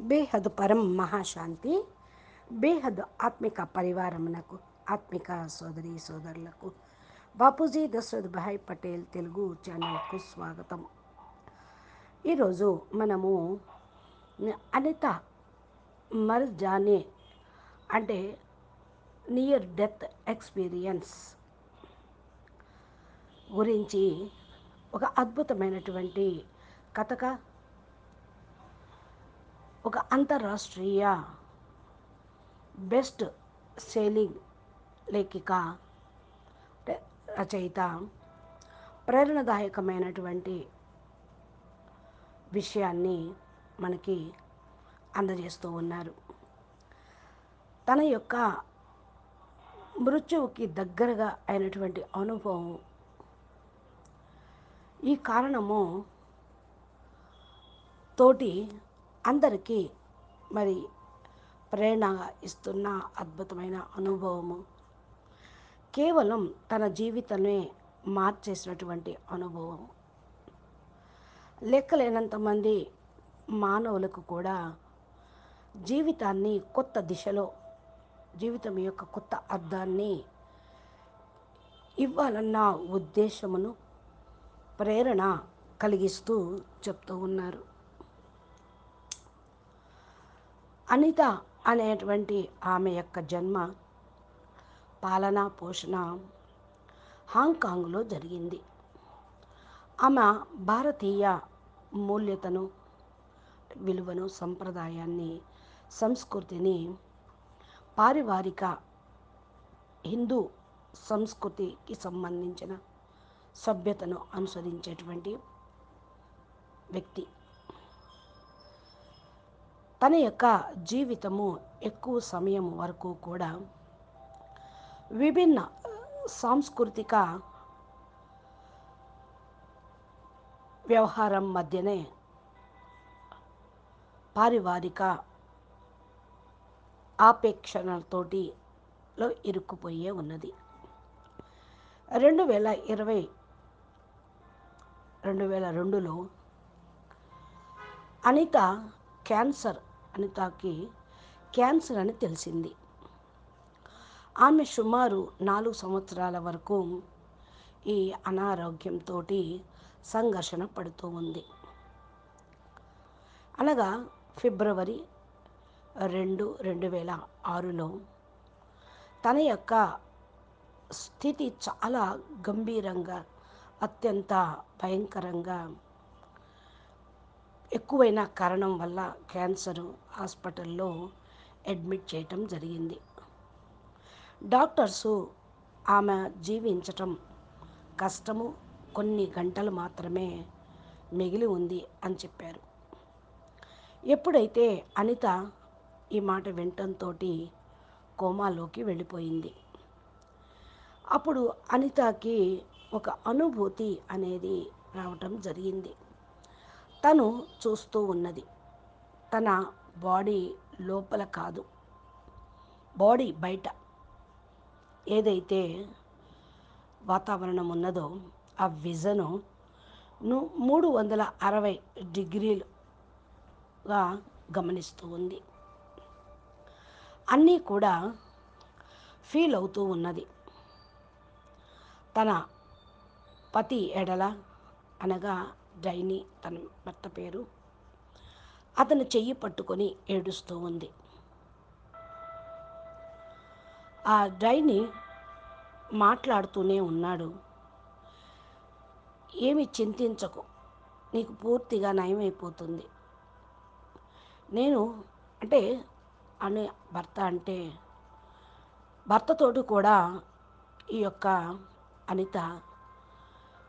బేహద్ పరం మహాశాంతి బేహద్ ఆత్మిక పరివారమునకు ఆత్మిక సోదరి సోదరులకు. బాపూజీ దశరథ్ భాయ్ పటేల్ తెలుగు ఛానల్కు స్వాగతం. ఈరోజు మనము అనిత మర్ జానే అంటే నియర్ డెత్ ఎక్స్పీరియన్స్ గురించి ఒక అద్భుతమైనటువంటి కథక ఒక అంతర్రాష్ట్రీయ బెస్ట్ సేలింగ్ లేఖిక రచయిత ప్రేరణదాయకమైనటువంటి విషయాన్ని మనకి అందజేస్తూ ఉన్నారు. తన యొక్క మృత్యువుకి దగ్గరగా అయినటువంటి అనుభవం ఈ కారణము తోటి అందరికీ మరి ప్రేరణ ఇస్తున్న అద్భుతమైన అనుభవము. కేవలం తన జీవితమే మార్చేసినటువంటి అనుభవం లెక్కలేనంతమంది మానవులకు కూడా జీవితాన్ని కొత్త దిశలో జీవితం యొక్క కొత్త అర్థాన్ని ఇవ్వాలన్న ఉద్దేశమును ప్రేరణ కలిగిస్తూ చెప్తూ ఉన్నారు. అనిత అనేటువంటి ఆమె యొక్క జన్మ పాలన పోషణ హాంకాంగ్లో జరిగింది. ఆమె భారతీయ మూల్యతను విలువను సంప్రదాయాన్ని సంస్కృతిని పారివారిక హిందూ సంస్కృతికి సంబంధించిన సభ్యతను అనుసరించేటువంటి వ్యక్తి. తన యొక్క జీవితము ఎక్కువ సమయం వరకు కూడా విభిన్న సాంస్కృతిక వ్యవహారం మధ్యనే పారివారిక ఆపేక్షణలతోటి లో ఇరుక్కుపోయే ఉన్నది. రెండు వేల ఇరవై రెండు వేల రెండులో అనిత క్యాన్సర్ అనితకి క్యాన్సర్ అని తెలిసింది. ఆమె సుమారు నాలుగు సంవత్సరాల వరకు ఈ అనారోగ్యంతో సంఘర్షణ పడుతూ ఉంది. అనగా ఫిబ్రవరి రెండు రెండు వేల ఆరులో తన యొక్క స్థితి చాలా గంభీరంగా అత్యంత భయంకరంగా ఎక్కువైన కారణం వల్ల క్యాన్సర్ హాస్పిటల్లో అడ్మిట్ చేయటం జరిగింది. డాక్టర్సు ఆమె జీవించటం కష్టము. కొన్ని గంటలు మాత్రమే మిగిలి ఉంది అని చెప్పారు. ఎప్పుడైతే అనిత ఈ మాట వినటంతో కోమాలోకి వెళ్ళిపోయింది. అప్పుడు అనితకి ఒక అనుభూతి అనేది రావటం జరిగింది. తను చూస్తూ ఉన్నది. తన బాడీ లోపల కాదు. బాడీ బయట. ఏదైతే వాతావరణం ఉన్నదో ఆ విజను మూడు వందల అరవై డిగ్రీలుగా గమనిస్తూ ఉంది. అన్నీ కూడా ఫీల్ అవుతూ ఉన్నది. తన పతి ఎడల అనగా డైని తన భర్త పేరు. అతను చెయ్యి పట్టుకొని ఏడుస్తూ ఉంది. ఆ డైని మాట్లాడుతూనే ఉన్నాడు. ఏమి చింతించకు నీకు పూర్తిగా నయమైపోతుంది. నేను అంటే అనే భర్త అంటే భర్తతోటి కూడా ఈ యొక్క అనిత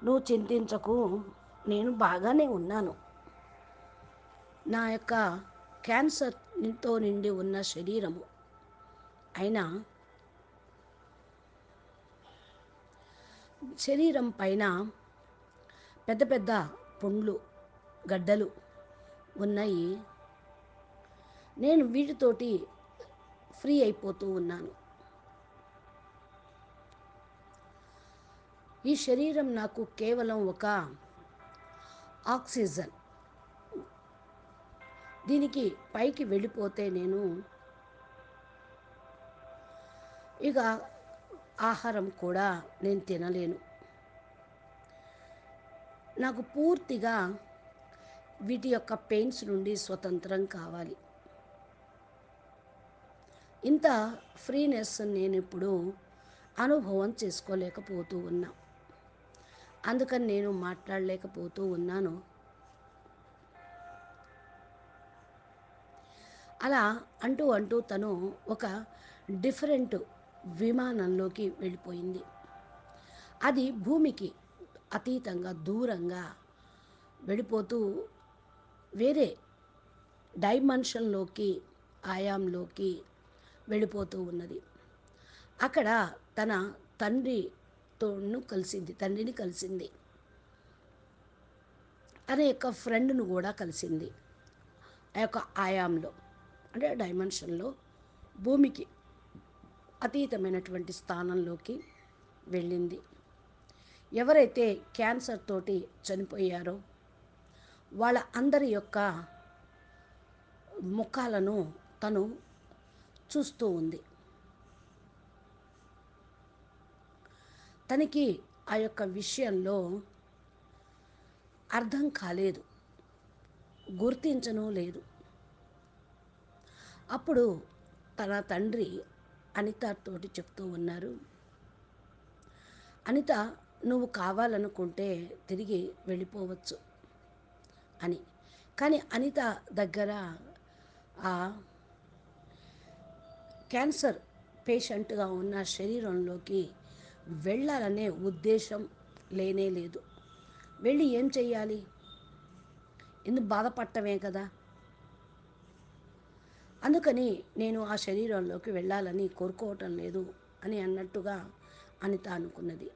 నువ్వు చింతించకు నేను బాగానే ఉన్నాను. నా యొక్క క్యాన్సర్తో నిండి ఉన్న శరీరము. అయినా శరీరం పైన పెద్ద పెద్ద పుండ్లు గడ్డలు ఉన్నాయి. నేను వీటితోటి ఫ్రీ అయిపోతూ ఉన్నాను. ఈ శరీరం నాకు కేవలం ఒక ఆక్సిజన్. దీనికి పైకి వెళ్ళిపోతే నేను ఇక ఆహారం కూడా నేను తినలేను. నాకు పూర్తిగా వీటి యొక్క పెయిన్స్ నుండి స్వతంత్రం కావాలి. ఇంత ఫ్రీనెస్ నేను ఇప్పుడు అనుభవం చేసుకోలేకపోతూ ఉన్నా. అందుకని నేను మాట్లాడలేకపోతూ ఉన్నాను. అలా అంటూ అంటూ తను ఒక డిఫరెంట్ విమానంలోకి వెళ్ళిపోయింది. అది భూమికి అతీతంగా దూరంగా వెళ్ళిపోతూ వేరే డైమెన్షన్లోకి ఆయాంలోకి వెళ్ళిపోతూ ఉన్నది. అక్కడ తన తండ్రి తోడును కలిసింది తండ్రిని కలిసింది. తన యొక్క ఫ్రెండ్ను కూడా కలిసింది. ఆ యొక్క ఆయాంలో అంటే డైమెన్షన్లో భూమికి అతీతమైనటువంటి స్థానంలోకి వెళ్ళింది. ఎవరైతే క్యాన్సర్ తోటి చనిపోయారో వాళ్ళ అందరి యొక్క ముఖాలను తను చూస్తూ ఉంది. తనకి ఆ యొక్క విషయంలో అర్థం కాలేదు. గుర్తించను లేదు. అప్పుడు తన తండ్రి అనితతోటి చెప్తూ ఉన్నారు. అనిత నువ్వు కావాలనుకుంటే తిరిగి వెళ్ళిపోవచ్చు అని. కానీ అనిత దగ్గర ఆ క్యాన్సర్ పేషెంట్గా ఉన్న శరీరంలోకి వెళ్ళాలనే ఉద్దేశం లేనే లేదు. వెళ్ళి ఏం చెయ్యాలి? ఎందుకు బాధపడటమే కదా? అందుకని నేను ఆ శరీరంలోకి వెళ్ళాలని కోరుకోవటం లేదు అని అన్నట్టుగా అనిత అనుకున్నది.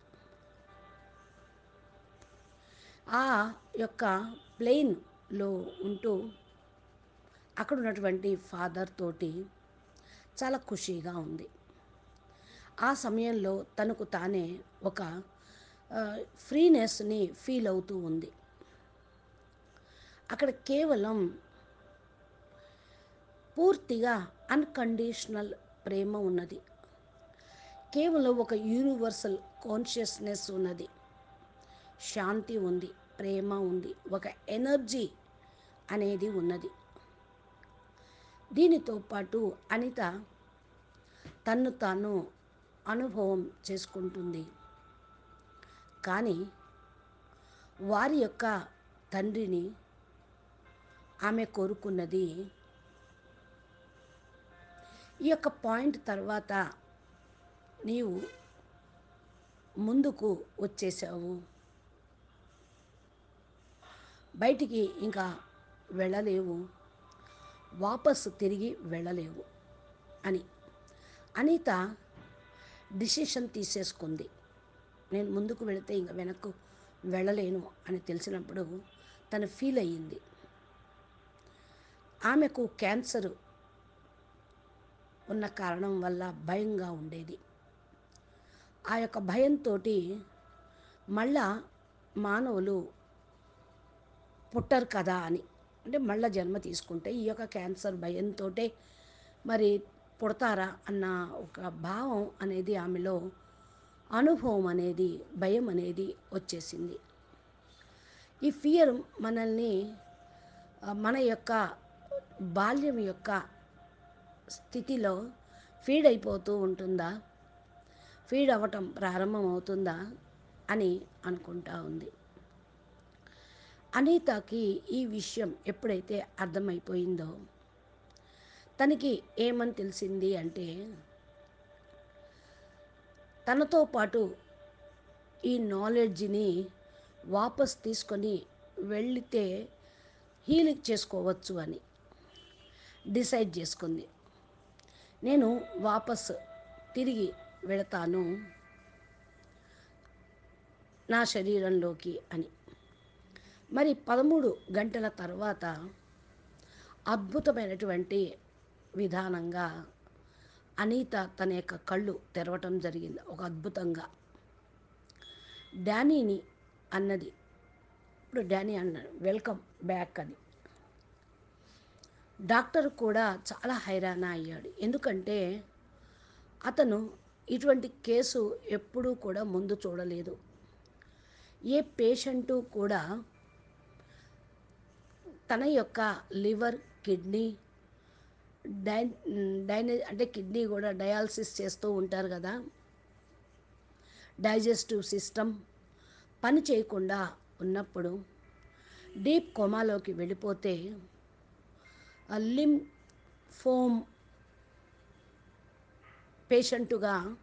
ఆ యొక్క ప్లెయిన్లో ఉంటూ అక్కడ ఉన్నటువంటి ఫాదర్ తోటి చాలా ఖుషీగా ఉంది. ఆ సమయంలో తనకు తానే ఒక ఫ్రీనెస్ని ఫీల్ అవుతూ ఉంది. అక్కడ కేవలం పూర్తిగా అన్కండిషనల్ ప్రేమ ఉన్నది. కేవలం ఒక యూనివర్సల్ కాన్షియస్నెస్ ఉన్నది. శాంతి ఉంది ప్రేమ ఉంది ఒక ఎనర్జీ అనేది ఉన్నది. దీనితో పాటు అనిత తన్ను తాను అనుభవం చేసుకుంటుంది. కానీ వారి యొక్క తండ్రిని ఆమె కోరుకున్నది ఈ యొక్క పాయింట్ తర్వాత నీవు ముందుకు వచ్చేసావు. బయటికి ఇంకా వెళ్ళలేవు. వాపస్ తిరిగి వెళ్ళలేవు అని. అనిత డిసిషన్ తీసేసుకుంది. నేను ముందుకు వెళితే ఇంక వెనక్కు వెళ్ళలేను అని తెలిసినప్పుడు తను ఫీల్ అయ్యింది. ఆమెకు క్యాన్సర్ ఉన్న కారణం వల్ల భయంగా ఉండేది. ఆ యొక్క భయంతో మళ్ళా మానవులు పుట్టరు కదా అని అంటే మళ్ళా జన్మ తీసుకుంటే ఈ యొక్క క్యాన్సర్ భయంతో మరి పుడతారా అన్న ఒక భావం అనేది ఆమెలో అనుభవం అనేది భయం అనేది వచ్చేసింది. ఈ ఫియర్ మనల్ని మన యొక్క బాల్యం యొక్క స్థితిలో ఫీడ్ అయిపోతూ ఉంటుందా? ఫీడ్ అవ్వటం ప్రారంభం అవుతుందా అని అనుకుంటా ఉంది. అనితకి ఈ విషయం ఎప్పుడైతే అర్థమైపోయిందో తనకి ఏమని తెలిసింది అంటే తనతో పాటు ఈ నాలెడ్జ్ని వాపస్ తీసుకొని వెళితే హీలింగ్ చేసుకోవచ్చు అని డిసైడ్ చేసుకుంది. నేను వాపస్ తిరిగి వెళతాను నా శరీరంలోకి అని. మరి పదమూడు గంటల తర్వాత అద్భుతమైనటువంటి విధానంగా అనీత తన యొక్క కళ్ళు తెరవటం జరిగింది. ఒక అద్భుతంగా. డానీని అన్నది. ఇప్పుడు డానీ అన్నాడు. వెల్కమ్ బ్యాక్ అని డాక్టర్ కూడా చాలా హైరాణ అయ్యాడు. ఎందుకంటే అతను ఇటువంటి కేసు ఎప్పుడూ కూడా ముందు చూడలేదు. ఏ పేషెంటు కూడా తన యొక్క లివర్ కిడ్నీ డై డైన అంటే కిడ్నీ కూడా డయాలసిస్ చేస్తూ ఉంటారు కదా. డైజెస్టివ్ సిస్టమ్ పని చేయకుండా ఉన్నప్పుడు డీప్ కొమాలోకి వెళ్ళిపోతే లిమ్ ఫోమ్ పేషెంటుగా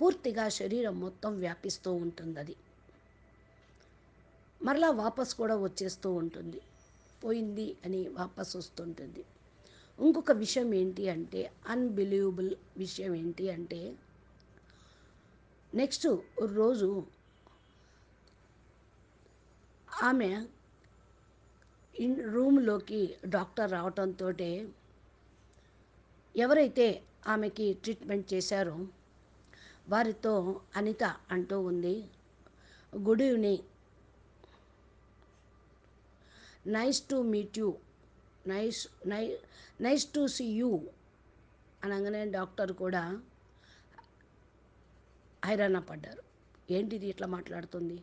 పూర్తిగా శరీరం మొత్తం వ్యాపిస్తూ ఉంటుంది అది మరలా వాపస్ కూడా వచ్చేస్తూ ఉంటుంది. పోయింది అని వాపస్ వస్తుంటుంది. ఇంకొక విషయం ఏంటి అంటే అన్బిలీవబుల్ విషయం ఏంటి అంటే నెక్స్ట్ రోజు ఆమె ఇన్ రూమ్లోకి డాక్టర్ రావటంతో ఎవరైతే ఆమెకి ట్రీట్మెంట్ చేశారో వారితో అనిత అంటూ ఉంది good evening nice to meet you nice నై నైస్ టు సీ యూ అనగానే డాక్టర్ కూడా హైరాణ పడ్డారు. ఏంటిది ఇట్లా మాట్లాడుతుంది?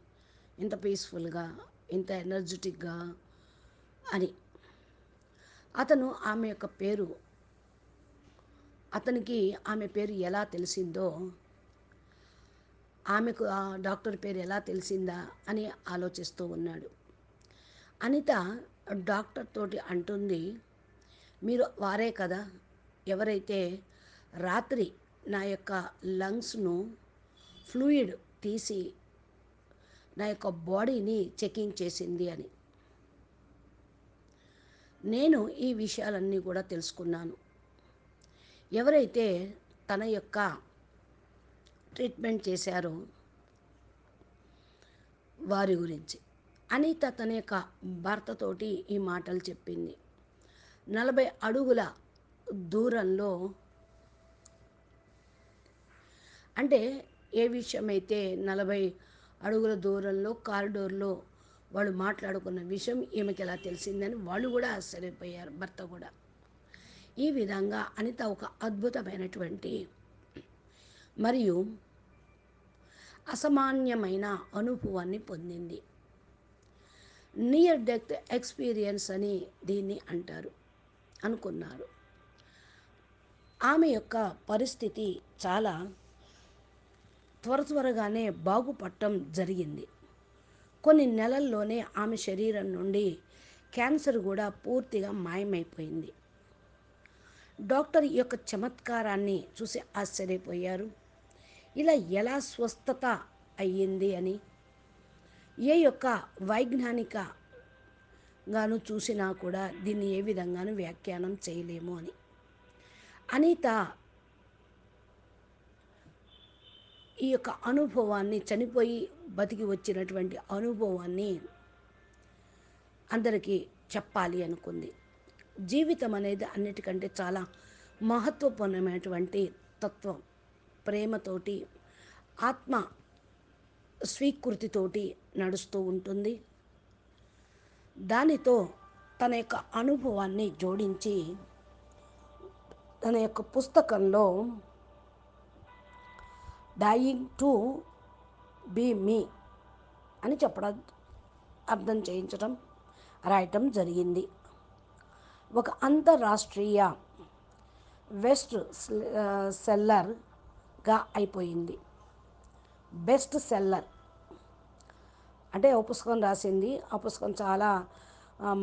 ఇంత పీస్ఫుల్గా ఇంత ఎనర్జెటిక్గా అని. అతను ఆమె యొక్క పేరు అతనికి ఆమె పేరు ఎలా తెలిసిందో ఆమెకు ఆ డాక్టర్ పేరు ఎలా తెలిసిందా అని ఆలోచిస్తూ ఉన్నాడు. అనిత డాక్టర్ తోటి అంటుంది మీరు వారే కదా. ఎవరైతే రాత్రి నా యొక్క లంగ్స్ను ఫ్లూయిడ్ తీసి నా యొక్క బాడీని చెకింగ్ చేసింది అని. నేను ఈ విషయాలన్నీ కూడా తెలుసుకున్నాను. ఎవరైతే తన యొక్క ట్రీట్మెంట్ చేశారో వారి గురించి. అనిత తన యొక్క భర్తతోటి ఈ మాటలు చెప్పింది. నలభై అడుగుల దూరంలో అంటే ఏ విషయమైతే నలభై అడుగుల దూరంలో కారిడోర్లో వాళ్ళు మాట్లాడుకున్న విషయం ఈమెకి ఎలా తెలిసిందని వాళ్ళు కూడా ఆశ్చర్యపోయారు భర్త కూడా. ఈ విధంగా అనిత ఒక అద్భుతమైనటువంటి మరియు అసామాన్యమైన అనుభవాన్ని పొందింది. నియర్ డెత్ ఎక్స్పీరియన్స్ అని దీన్ని అంటారు అనుకున్నారు. ఆమె యొక్క పరిస్థితి చాలా త్వర త్వరగానే బాగుపడటం జరిగింది. కొన్ని నెలల్లోనే ఆమె శరీరం నుండి క్యాన్సర్ కూడా పూర్తిగా మాయమైపోయింది. డాక్టర్ ఈ యొక్క చమత్కారాన్ని చూసి ఆశ్చర్యపోయారు. ఇలా ఎలా స్వస్థత అయ్యింది అని ఏ యొక్క వైజ్ఞానికగాను చూసినా కూడా దీన్ని ఏ విధంగానూ వ్యాఖ్యానం చేయలేము అని. అనిత ఈ యొక్క అనుభవాన్ని చనిపోయి బతికి వచ్చినటువంటి అనుభవాన్ని అందరికీ చెప్పాలి అనుకుంది. జీవితం అనేది అన్నిటికంటే చాలా మహత్వపూర్ణమైనటువంటి తత్వం. ప్రేమతోటి ఆత్మ స్వీకృతితోటి నడుస్తూ ఉంటుంది. దానితో తన యొక్క అనుభవాన్ని జోడించి తన యొక్క పుస్తకంలో డైయింగ్ టు బీ మీ అని చెప్పడం అర్థం చేయించడం రాయటం జరిగింది. ఒక అంతర్రాష్ట్రీయ వెస్ట్ సెల్లర్గా అయిపోయింది. బెస్ట్ సెల్లర్ అంటే ఓ పుస్తకం రాసింది. ఆ పుస్తకం చాలా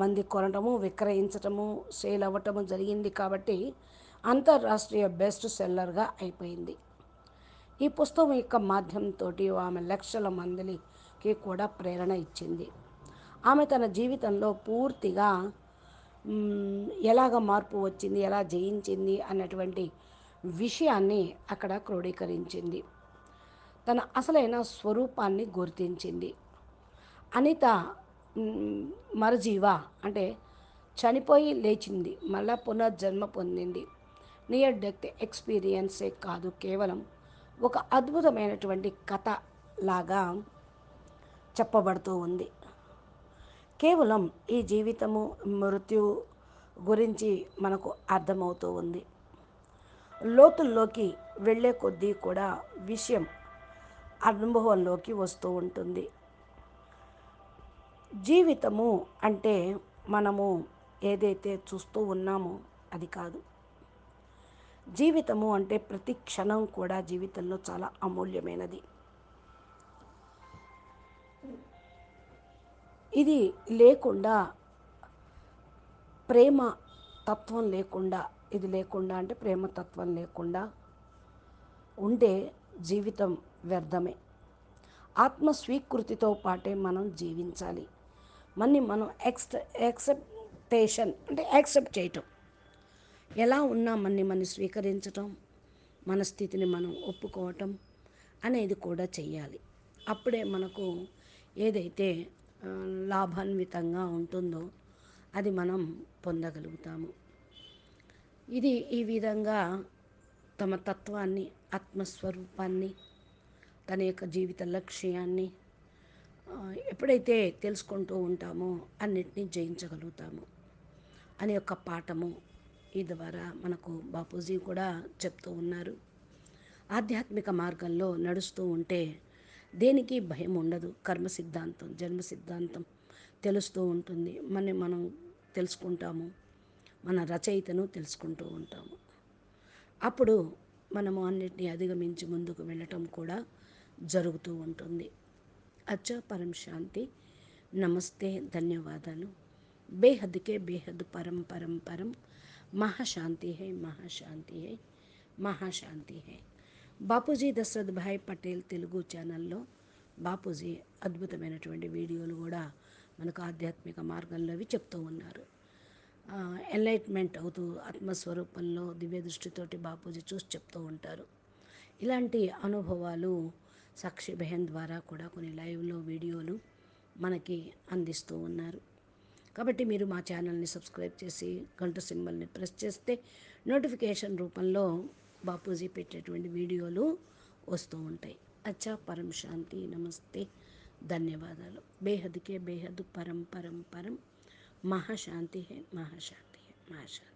మంది కొనటము విక్రయించటము సేల్ అవ్వటము జరిగింది కాబట్టి అంతర్రాష్ట్రీయ బెస్ట్ సెల్లర్గా అయిపోయింది. ఈ పుస్తకం యొక్క మాధ్యమంతో ఆమె లక్షల మందికి కూడా ప్రేరణ ఇచ్చింది. ఆమె తన జీవితంలో పూర్తిగా ఎలాగ మార్పు వచ్చింది ఎలా జయించింది అన్నటువంటి విషయాన్ని అక్కడ క్రోడీకరించింది. తన అసలైన స్వరూపాన్ని గుర్తించింది. అనిత మరజీవ అంటే చనిపోయి లేచింది. మళ్ళా పునర్జన్మ పొందింది. నియర్ డెత్ ఎక్స్పీరియన్సే కాదు కేవలం ఒక అద్భుతమైనటువంటి కథ లాగా చెప్పబడుతూ ఉంది. కేవలం ఈ జీవితము మృత్యు గురించి మనకు అర్థమవుతూ ఉంది. లోతుల్లోకి వెళ్ళే కొద్దీ కూడా విషయం అనుభవంలోకి వస్తూ ఉంటుంది. జీవితము అంటే మనము ఏదైతే చూస్తూ ఉన్నామో అది కాదు. జీవితము అంటే ప్రతి క్షణం కూడా జీవితంలో చాలా అమూల్యమైనది. ఇది లేకుండా ప్రేమ తత్వం లేకుండా ఇది లేకుండా అంటే ప్రేమ తత్వం లేకుండా ఉండే జీవితం వ్యర్థమే. ఆత్మ స్వీకృతితో పాటే మనం జీవించాలి. మన్ని మనం ఎక్స్ట్ యాక్సెప్టేషన్ అంటే యాక్సెప్ట్ చేయటం. ఎలా ఉన్నా మన్ని మనం స్వీకరించటం మన స్థితిని మనం ఒప్పుకోవటం అనేది కూడా చెయ్యాలి. అప్పుడే మనకు ఏదైతే లాభాన్వితంగా ఉంటుందో అది మనం పొందగలుగుతాము. ఇది ఈ విధంగా తమ తత్వాన్ని ఆత్మస్వరూపాన్ని తన యొక్క జీవిత లక్ష్యాన్ని ఎప్పుడైతే తెలుసుకుంటూ ఉంటామో అన్నిటినీ జయించగలుగుతాము అనే యొక్క పాఠము ఈ ద్వారా మనకు బాపూజీ కూడా చెప్తూ ఉన్నారు. ఆధ్యాత్మిక మార్గంలో నడుస్తూ ఉంటే దేనికి భయం ఉండదు. కర్మ సిద్ధాంతం జన్మ సిద్ధాంతం తెలుస్తూ ఉంటుంది. మన మనం తెలుసుకుంటాము. మన రచయితను తెలుసుకుంటూ ఉంటాము. అప్పుడు మనము అన్నిటినీ అధిగమించి ముందుకు వెళ్ళటం కూడా జరుగుతూ ఉంటుంది. అచ్చా పరం శాంతి. నమస్తే ధన్యవాదాలు. బేహద్కే బేహద్ పరం పరం పరం. మహాశాంతి హై మహాశాంతి హై మహాశాంతి హై. బాపూజీ దశరథ్ భాయ్ పటేల్ తెలుగు ఛానల్లో బాపూజీ అద్భుతమైనటువంటి వీడియోలు కూడా మనకు ఆధ్యాత్మిక మార్గంలో అవి చెప్తూ ఉన్నారు. ఎన్లైట్మెంట్ అవుతూ ఆత్మస్వరూపంలో దివ్య దృష్టితోటి బాపూజీ చూసి చెప్తూ ఉంటారు. ఇలాంటి అనుభవాలు సాక్షి బెహన్ ద్వారా కూడా కొన్ని లైవ్లో వీడియోలు మనకి అందిస్తూ ఉన్నారు. కాబట్టి మీరు మా ఛానల్ని సబ్స్క్రైబ్ చేసి గంట సింబల్ని ప్రెస్ చేస్తే నోటిఫికేషన్ రూపంలో బాపూజీ పెట్టేటువంటి వీడియోలు వస్తూ ఉంటాయి. అచ్చా పరం శాంతి నమస్తే. ధన్యవాదాలు. బేహద్కే బేహద్ పరం పరం పరం. మహాశాంతి హే మహాశాంతి హే మహాశాంతి